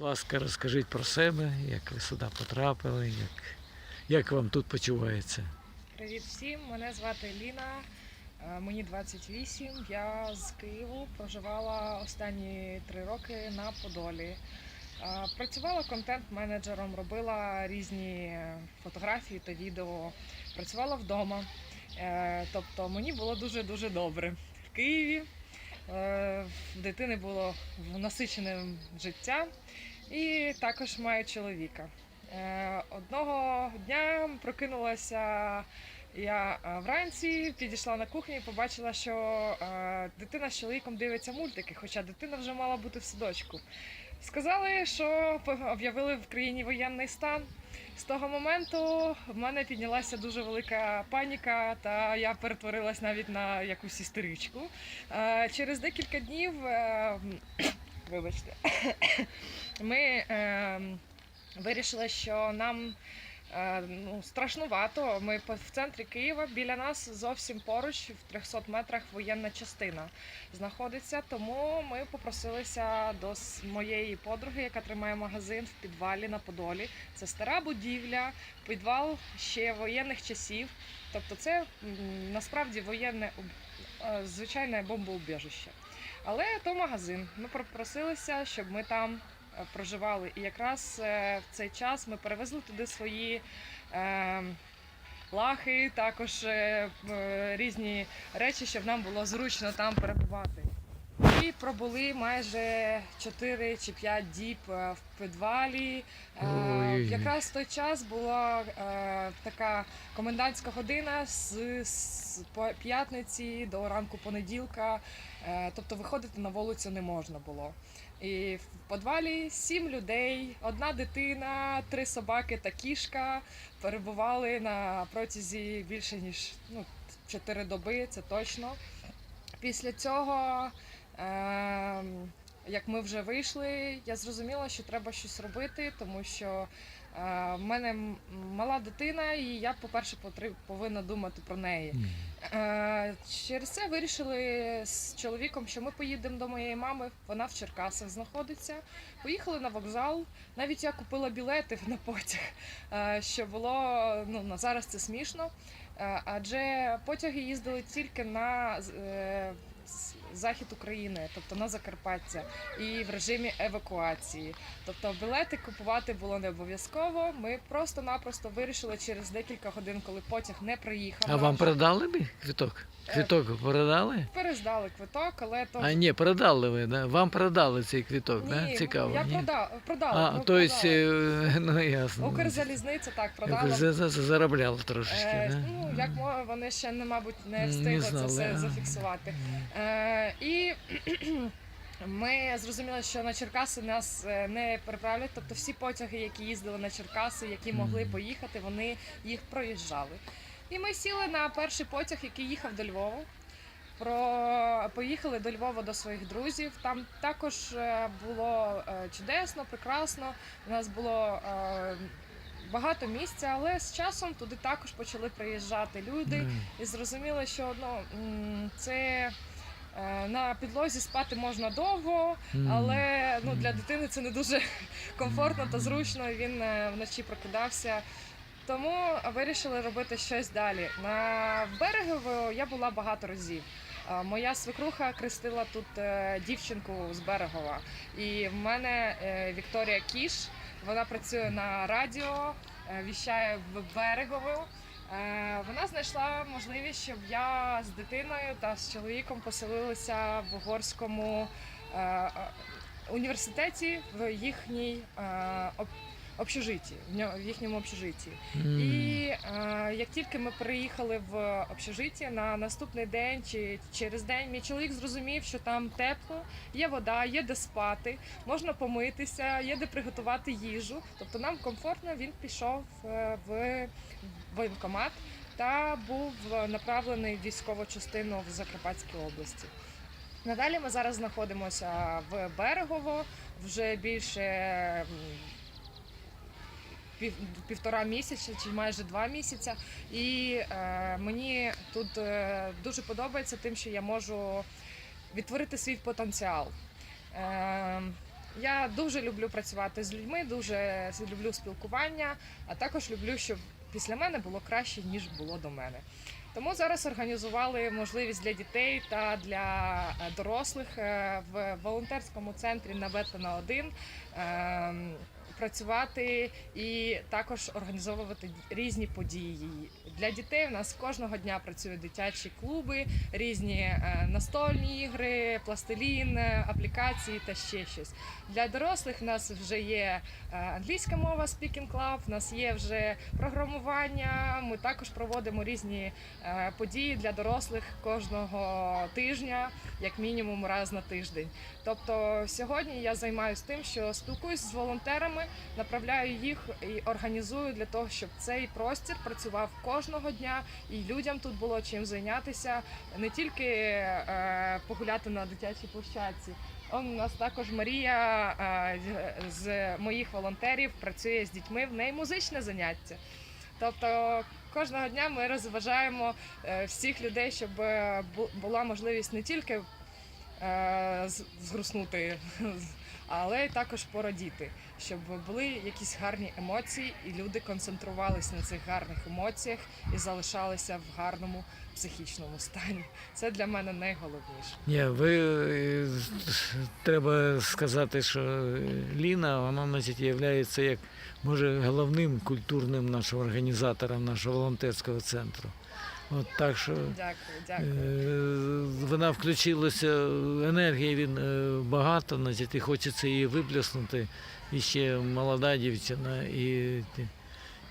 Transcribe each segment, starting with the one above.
Ласка, розкажіть про себе, як ви сюди потрапили, як, як вам тут почувається. Привіт всім! Мене звати Ліна, е, мені 28. Я з Києву проживала останні три роки на Подолі. Е, Працювала контент-менеджером, робила різні фотографії та відео. Працювала вдома. Е, Тобто мені було дуже дуже добре в Києві. Е, В дитини було насичене життя і також маю чоловіка. Е, Одного дня прокинулася я е, вранці, підійшла на кухню і побачила, що дитина з чоловіком дивиться мультики, хоча дитина вже мала бути в садочку. Сказали, що об'явили в країні воєнний стан. З того моменту в мене піднялася дуже велика паніка, та я перетворилась навіть на якусь істеричку. Е, Через декілька днів, е, вибачте, ми е, вирішили, що нам ну, страшнувато. Ми в центрі Києва біля нас зовсім поруч, в 300 метрах воєнна частина знаходиться. Тому ми попросилися до моєї подруги, яка тримає магазин в підвалі на Подолі. Це стара будівля, підвал ще воєнних часів. Тобто, це насправді воєнне е, звичайне бомбоубіжище. Але то магазин. Ми попросилися, щоб ми там е, проживали. І якраз е, в цей час ми перевезли туди свої е, лахи, також е, різні речі, щоб нам було зручно там перебувати. І пробули майже 4 чи 5 діб в підвалі. Ой. Якраз в той час була така комендантська година з, п'ятниці до ранку понеділка. Тобто виходити на вулицю не можна було. І в підвалі сім людей, одна дитина, три собаки та кішка перебували на протязі більше ніж ну, чотири доби, це точно. Після цього, е, як ми вже вийшли, я зрозуміла, що треба щось робити, тому що в мене мала дитина, і я, по-перше, повинна думати про неї. Е, Через це вирішили з чоловіком, що ми поїдемо до моєї мами. Вона в Черкасах знаходиться. Поїхали на вокзал. Навіть я купила білети на потяг, е, що було ну на зараз це смішно. Е, Адже потяги їздили тільки на е, захід України, тобто на Закарпаття, і в режимі евакуації. Тобто білети купувати було не обов'язково. Ми просто-напросто вирішили через декілька годин, коли потяг не приїхав. А вам передали би квиток? Квиток передали? перездали квиток, але то А ні, передали ви, да? Вам передали цей квиток, да? Цікаво. Я ні? продав, продала. А, то есть, е, ну ясно. Укрзалізниця так продала. Якось за- за- заробляли трошечки, Е, да? ну, як вони ще не, мабуть, не Не встигли знали, це все а. зафіксувати. Е, і ми зрозуміли, що на Черкаси нас е, не переправлять. Тобто всі потяги, які їздили на Черкаси, які могли поїхати, вони їх проїжджали. І ми сіли на перший потяг, який їхав до Львова. Про поїхали до Львова до своїх друзів. Там також е, було е, чудесно, прекрасно. У нас було е, багато місця, але з часом туди також почали приїжджати люди і зрозуміли, що ну це. На підлозі спати можна довго, але ну, для дитини це не дуже комфортно та зручно. Він е, вночі прокидався. Тому вирішили робити щось далі. На берегово я була багато разів. Моя свекруха крестила тут е, дівчинку з берегова. І в мене е, Вікторія Кіш. Вона працює на радіо, віщає в берегово. Е, Вона знайшла можливість, щоб я з дитиною та з чоловіком поселилася в угорському е, е, університеті в їхній общежитті, в ньо- в їхньому общежитті. М. І е, як тільки ми приїхали в общежиття, на наступний день чи через день мій чоловік зрозумів, що там тепло, є вода, є де спати, можна помитися, є де приготувати їжу. Тобто нам комфортно. Він пішов е, в воєнкомат та був направлений в військову частину в Закарпатській області. Надалі ми зараз знаходимося в Берегово вже більше пів, півтора місяця чи майже два місяця. І е, мені тут е, дуже подобається тим, що я можу відтворити свій потенціал. Е, Я дуже люблю працювати з людьми, дуже люблю спілкування, а також люблю, щоб після мене було краще, ніж було до мене. Тому зараз організували можливість для дітей та для е, дорослих е, в волонтерському центрі на Ветлина 1 ем, працювати і також організовувати різні події. Для дітей у нас кожного дня працюють дитячі клуби, різні е, настольні ігри, пластилін, е, аплікації та ще щось. Для дорослих у нас вже є е, англійська мова Speaking Club, у нас є вже програмування. Ми також проводимо різні події для дорослих кожного тижня, як мінімум раз на тиждень. Тобто сьогодні я займаюся тим, що спілкуюся з волонтерами, направляю їх і організую для того, щоб цей простір працював кожного дня і людям тут було чим зайнятися, не тільки е, погуляти на дитячій площадці. Он у нас також Марія е, з моїх волонтерів працює з дітьми. В неї музичне заняття. Тобто кожного дня ми розважаємо е, всіх людей, щоб е, була можливість не тільки згруснути, але й також порадіти, щоб були якісь гарні емоції, і люди концентрувалися на цих гарних емоціях і залишалися в гарному психічному стані. Це для мене найголовніше. Ні, ви е, треба сказати, що е, Ліна, вона значить, є як може головним культурним нашим організатором нашого волонтерського центру. От так що Дякую, дякую. Е, Вона включилася, енергії він е, багато, значить, і хочеться її виплеснути. І ще молода дівчина. І,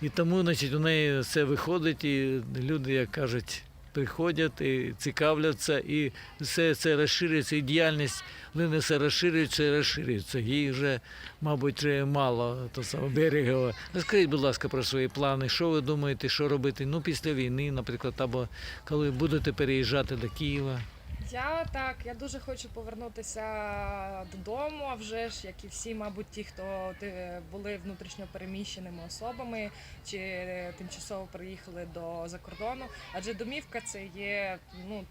і тому значить, у неї все виходить, і люди, як кажуть, приходять і цікавляться, і все це розширюється, і діяльність Линеса розширюється і розширюється. Їй вже, мабуть, мало то саме берегова. Розкажіть, будь ласка, про свої плани. Що ви думаєте, що робити? Ну, після війни, наприклад, або коли будете переїжджати до Києва. Я так, я дуже хочу повернутися додому, а вже ж, як і всі, мабуть, ті, хто були внутрішньо переміщеними особами чи тимчасово приїхали до закордону. Адже домівка це є, ну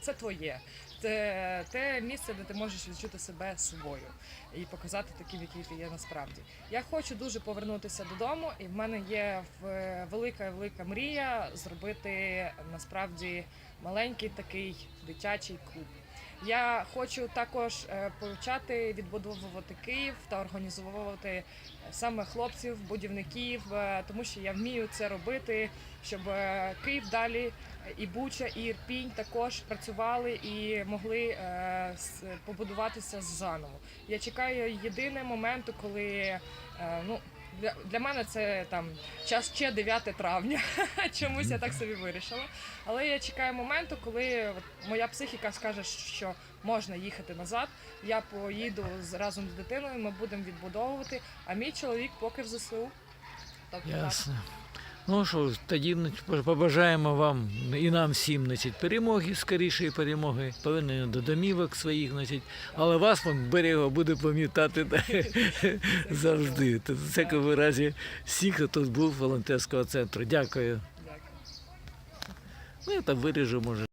це твоє. Це те місце, де ти можеш відчути себе собою і показати таким, який ти є насправді. Я хочу дуже повернутися додому, і в мене є велика велика мрія зробити насправді маленький такий дитячий клуб. Я хочу також е, почати відбудовувати Київ та організовувати е, саме хлопців, будівників, е, тому що я вмію це робити, щоб Київ далі і Буча, і Ірпінь також працювали і могли побудуватися заново. Я чекаю єдине моменту, коли ну. Для, для мене це там час ще 9 травня. Чомусь я так собі вирішила. Але я чекаю моменту, коли моя психіка скаже, що можна їхати назад. Я поїду з разом з дитиною, ми будемо відбудовувати. А мій чоловік поки в ЗСУ. Тобто. Ясно. Ну що ж, тоді побажаємо вам і нам всім значить, перемоги, скорішої перемоги, повернення до домівок своїх, значить, але вас вам берега буде пам'ятати завжди. Це в всякому разі всіх, хто тут був волонтерського центру. Дякую. Дякую. Ну, я там виріжу, може.